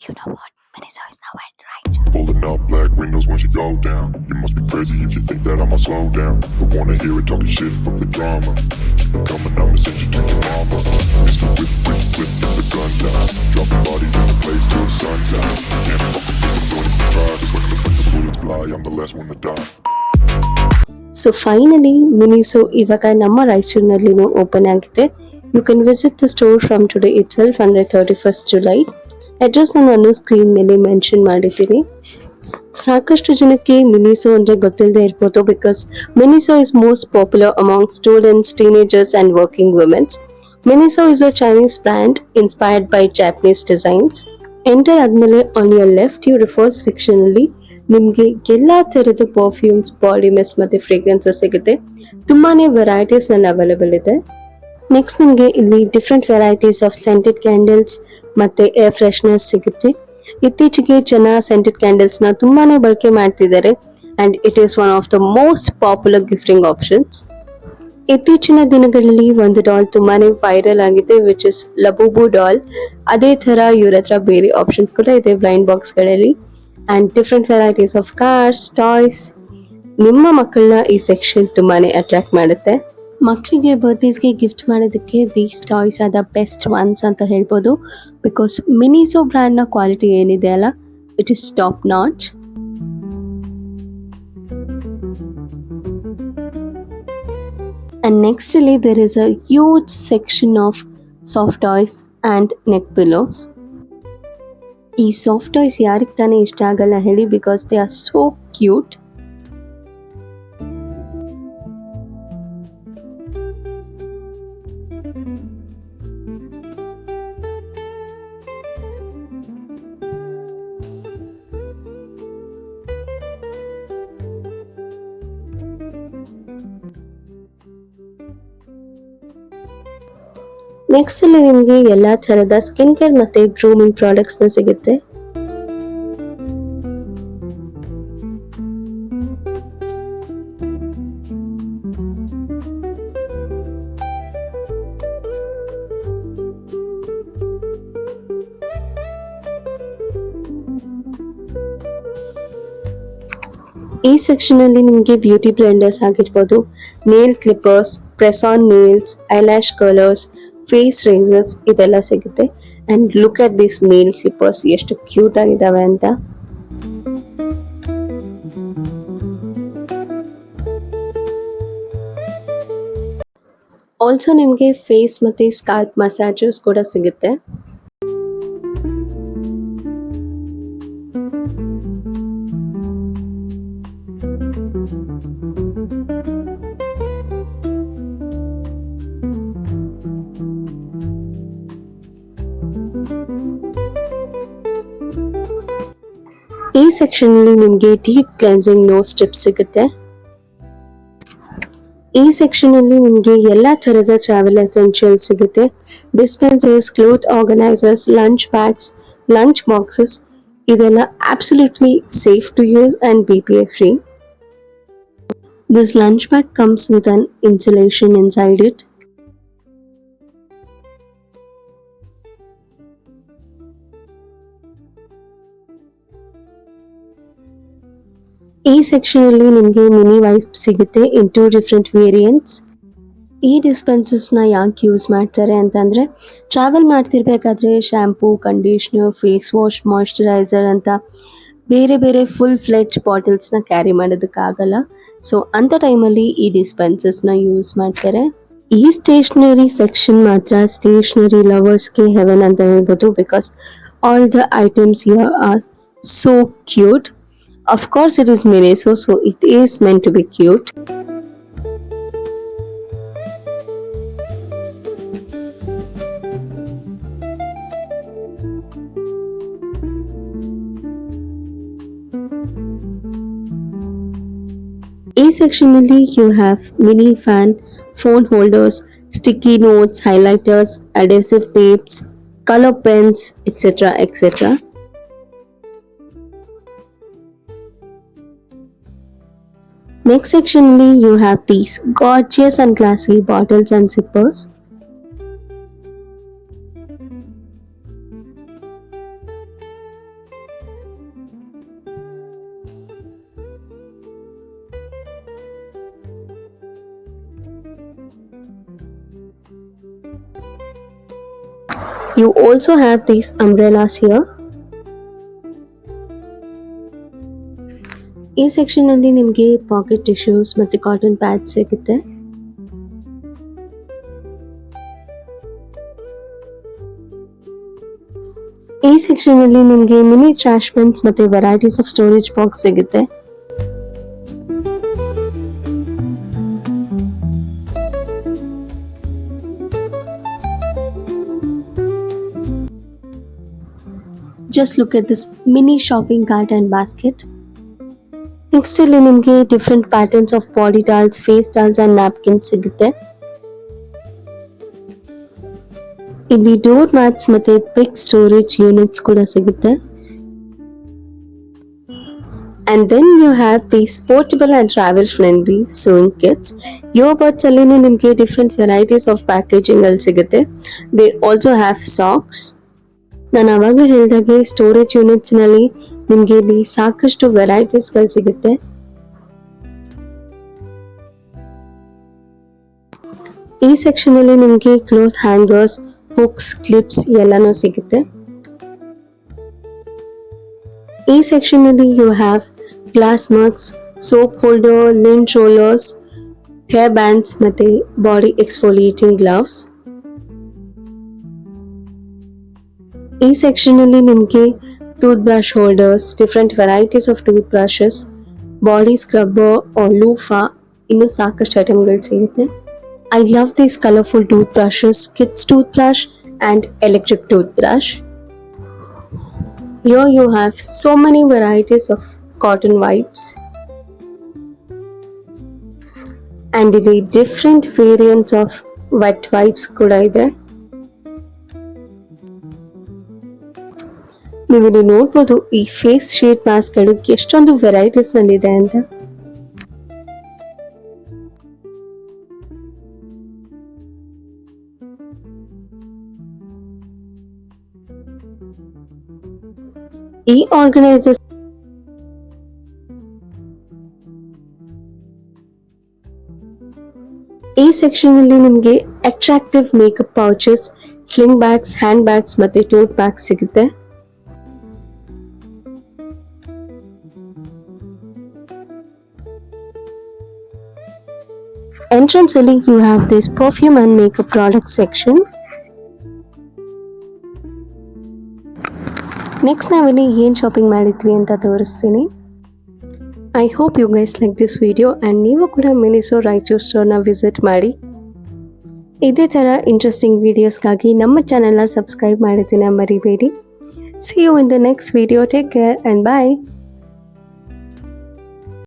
You know what? Miniso is now at right. Pulling up black windows once you go down. You must be crazy if you think that I'ma slow down. Don't wanna hear it talking shit, fuck the drama. Keep it coming, I'ma send you to your mama. Mr. Whip, whip, whip, get the guns out. Dropping bodies in the place till the sun's out. Can't fuck with this, I'm doing it for try. Cause when the, when the bullets fly, I'm the last one to die. So finally Miniso ಇವಾಗ ನಮ್ಮ ರಾಯಚೂರಿನಲ್ಲಿನೂ open ಆಗಿದೆ you can visit the store from today itself ಅಂದರೆ thirty first July address ನಾನು screen ಮೇಲೆ mention ಮಾಡಿದ್ದೀನಿ. ಸಾಕಷ್ಟು ಜನಕ್ಕೆ ಮಿನಿಸೋ ಅಂದರೆ ಗೊತ್ತಿಲ್ಲದೆ ಇರ್ಬೋದು because Miniso is most popular among students teenagers and working womens Miniso is a Chinese brand inspired by Japanese designs enter ಆದಮೇಲೆ on your left you first section ಅಲ್ಲಿ ನಿಮಗೆ ಎಲ್ಲ ಥರದ ಪರ್ಫ್ಯೂಮ್ಸ್ ಬಾಡಿ ಮೆಸ್ ಮತ್ತೆ fragrances ಸಿಗುತ್ತೆ. ತುಂಬಾ ವೆರೈಟೀಸ್ನಲ್ಲಿ available ಇದೆ. ನೆಕ್ಸ್ಟ್ ನಿಮಗೆ ಇಲ್ಲಿ different varieties of scented candles ಮತ್ತೆ ಏರ್ ಫ್ರೆಷ್ನರ್ಸ್ ಸಿಗುತ್ತೆ. ಇತ್ತೀಚೆಗೆ ಜನ ಸೆಂಟೆಡ್ ಕ್ಯಾಂಡಲ್ಸ್ನ ತುಂಬಾನೇ ಬಳಕೆ ಮಾಡ್ತಿದ್ದಾರೆ. And it is one of the most popular gifting options ಇತ್ತೀಚಿನ ದಿನಗಳಲ್ಲಿ ಒಂದು ಡಾಲ್ ತುಂಬಾನೇ ವೈರಲ್ ಆಗಿದೆ ವಿಚ್ ಇಸ್ ಲಬೂಬು ಡಾಲ್ ಅದೇ ಥರ ಇವ್ರ ಹತ್ರ ಬೇರೆ ಆಪ್ಷನ್ಸ್ ಕೂಡ ಇದೆ blind ಬಾಕ್ಸ್ಗಳಲ್ಲಿ and different varieties of cars toys ನಿಮ್ಮ ಮಕ್ಕಳನ್ನ ಈ ಸೆಕ್ಷನ್ ತುಂಬಾನೇ ಅಟ್ರಾಕ್ಟ್ ಮಾಡುತ್ತೆ. ಮಕ್ಕಳಿಗೆ ಬರ್ತ್ಡೇಸ್ಗೆ ಗಿಫ್ಟ್ ಮಾಡೋದಕ್ಕೆ these toys are the best ones ಅಂತ ಹೇಳ್ಬೋದು. ಬಿಕಾಸ್ ಮಿನಿಸೋ ಬ್ರ್ಯಾಂಡ್ನ ಕ್ವಾಲಿಟಿ ಏನಿದೆ ಅಲ್ಲ it is top notch And next ಇಲ್ಲಿ there is a huge section of soft toys and neck pillows. ಈ ಸಾಫ್ಟ್ ಟಾಯ್ಸ್ ಯಾರಿಗೆ ತಾನೇ ಇಷ್ಟ ಆಗಲ್ಲ ಹೇಳಿ because they are so cute next ಅಲ್ಲಿ ನಿಮಗೆ ಎಲ್ಲಾ ತರದ ಸ್ಕಿನ್ ಕೇರ್ ಮತ್ತೆ ಗ್ರೂಮಿಂಗ್ ಪ್ರಾಡಕ್ಟ್ಸ್ ಸಿಗುತ್ತೆ. ಈ ಸೆಕ್ಷನ್ ಅಲ್ಲಿ ನಿಮಗೆ ಬ್ಯೂಟಿ ಬ್ಲೆಂಡರ್ಸ್ ಆಗಿರ್ಬೋದು. Nail clippers press on nails eyelash colours face razors ಇದೆಲ್ಲ ಸಿಗುತ್ತೆ. And look at this nail clippers ಎಷ್ಟು ಕ್ಯೂಟ್ ಆಗಿದ್ದಾವೆ ಅಂತ. ಆಲ್ಸೋ ನಿಮಗೆ ಫೇಸ್ ಮತ್ತೆ ಸ್ಕಾಲ್ಪ್ ಮಸಾಜಸ್ ಕೂಡ ಸಿಗುತ್ತೆ. ಸೆಕ್ಷನ್ ಅಲ್ಲಿ ನಿಮಗೆ ಡೀಪ್ ಕ್ಲೆನ್ಸಿಂಗ್ ನೋಸ್ ಟಿಪ್ಸ್ ಸಿಗುತ್ತೆ. ಈ ಸೆಕ್ಷನ್ ಅಲ್ಲಿ ನಿಮಗೆ ಎಲ್ಲಾ ತರದ ಟ್ರಾವೆಲ್ ಎಸೆನ್ಷಿಯಲ್ ಸಿಗುತ್ತೆ. Dispensers cloth organisers lunch bags lunch boxes ಇದೆಲ್ಲ absolutely safe to use and B P A free this lunch bag comes with an insulation inside it ಈ section ಅಲ್ಲಿ ನಿಮಗೆ ಮಿನಿ ವೈಪ್ ಸಿಗುತ್ತೆ ಇನ್ ಟೂ ಡಿಫ್ರೆಂಟ್ ವೇರಿಯಂಟ್ಸ್ ಈ ಡಿಸ್ಪೆನ್ಸಸ್ನ ಯಾಕೆ use ಮಾಡ್ತಾರೆ ಅಂತಂದರೆ travel ಮಾಡ್ತಿರ್ಬೇಕಾದ್ರೆ shampoo conditioner face wash moisturiser ಅಂತ ಬೇರೆ ಬೇರೆ ಫುಲ್ ಫ್ಲೆಜ್ ಬಾಟಲ್ಸ್ನ ಕ್ಯಾರಿ ಮಾಡೋದಕ್ಕಾಗಲ್ಲ. ಸೊ ಅಂತ ಟೈಮಲ್ಲಿ ಈ ಡಿಸ್ಪೆನ್ಸಸ್ನ ಯೂಸ್ ಮಾಡ್ತಾರೆ. ಈ ಸ್ಟೇಷನರಿ ಸೆಕ್ಷನ್ ಮಾತ್ರ ಸ್ಟೇಷನರಿ ಲವರ್ಸ್ಗೆ ಹೆವೆನ್ ಅಂತ ಹೇಳ್ಬೋದು because all the items are so cute Of course, it is Mineso, so it is meant to be cute. A section only you have mini fan, phone holders, sticky notes, highlighters, adhesive tapes, color pens, etc. etc. Next sectionally you have these gorgeous and classy bottles and zippers. You also have these umbrellas here ಈ section ಅಲ್ಲಿ ನಿಮಗೆ pocket tissues ಮತ್ತೆ cotton pad ಸಿಗುತ್ತೆ. ಈ section ಅಲ್ಲಿ ನಿಮಗೆ mini trash bins ಮತ್ತೆ varieties of storage box ಸಿಗುತ್ತೆ. Just look at this mini shopping cart and basket next ಇಲ್ಲಿ ನಿಮಗೆ different patterns of body towels face towels and napkin ಸಿಗುತ್ತೆ. ಇಲ್ಲಿ ಡೋರ್ ಮ್ಯಾಟ್ಸ್ ಮತ್ತೆ ಬಿಗ್ ಸ್ಟೋರೇಜ್ ಯೂನಿಟ್ಸ್ ಕೂಡ ಸಿಗುತ್ತೆ. And then you have these portable and travel friendly sewing kits ಯೋಬರ್ಟ್ಸ್ ಅಲ್ಲಿ ನಿಮಗೆ different varieties of packaging ಅಲ್ಲಿ ಸಿಗುತ್ತೆ. ದೇ ಆಲ್ಸೋ ಹ್ಯಾವ್ ಸಾಕ್ಸ್ ನಾನು ಅವಾಗ ಹೇಳಿದಾಗೆ ಸ್ಟೋರೇಜ್ ಯೂನಿಟ್ಸ್ನಲ್ಲಿ ನಿಮಗೆ ಇಲ್ಲಿ ಸಾಕಷ್ಟು ವೆರೈಟೀಸ್ಗಳು ಸಿಗುತ್ತೆ. ಈ ಸೆಕ್ಷನ್ ಅಲ್ಲಿ ನಿಮಗೆ ಕ್ಲೋತ್ ಹ್ಯಾಂಗರ್ಸ್ ಹುಕ್ಸ್ ಕ್ಲಿಪ್ಸ್ ಎಲ್ಲನೂ ಸಿಗುತ್ತೆ. ಈ ಸೆಕ್ಷನ್ ಅಲ್ಲಿ you have glass mugs soap holder lint rollers hair bands ಮತ್ತೆ ಬಾಡಿ ಎಕ್ಸ್ಫೋಲಿಯೇಟಿಂಗ್ ಗ್ಲವ್ಸ್ ಈ ಸೆಕ್ಷನ್ ಅಲ್ಲಿ ನಿಮಗೆ tooth brush holders, different varieties of tooth brushes body scrubber or loofah, ಇನ್ನು ಸಾಕಷ್ಟು ಐಟಮ್ಗಳು ಸಿಗುತ್ತೆ. I love these colourful tooth brushes kids tooth brush and electric tooth brush Here you have so many varieties of cotton wipes. And ಇಲ್ಲಿ different variants of wet wipes ಕೂಡ ನೀವಿಲ್ಲಿ ನೋಡ್ಬೋದು ಈ face shade ಮಾಸ್ಕ್ಗಳು ಎಷ್ಟೊಂದು ವೆರೈಟೀಸ್ ನಲ್ಲಿದೆ ಅಂತ. ಈ organisers ಈ ಸೆಕ್ಷನ್ ಅಲ್ಲಿ ನಿಮಗೆ attractive makeup pouches sling bags hand bags ಮತ್ತೆ ಟೋಟ್ ಬ್ಯಾಗ್ಸ್ ಸಿಗುತ್ತೆ. ಎಂಟ್ರೆನ್ಸ್ ಅಲ್ಲಿ you have this perfume and makeup product section next ನಾವಿಲ್ಲಿ ಏನು ಶಾಪಿಂಗ್ ಮಾಡಿದ್ವಿ ಅಂತ ತೋರಿಸ್ತೀನಿ. I hope you guys like this video and ನೀವು ಕೂಡ ಮಿನಿಸೋ ರಾಯಚೂರು ಸ್ಟೋರ್ನ ವಿಸಿಟ್ ಮಾಡಿ. ಇದೇ ಥರ ಇಂಟ್ರೆಸ್ಟಿಂಗ್ ವೀಡಿಯೋಸ್ಗಾಗಿ ನಮ್ಮ ಚಾನೆಲ್ನ ಸಬ್ಸ್ಕ್ರೈಬ್ ಮಾಡಿದ್ದೀನಿ ಮರಿಬೇಡಿ. See you in the next video take care and bye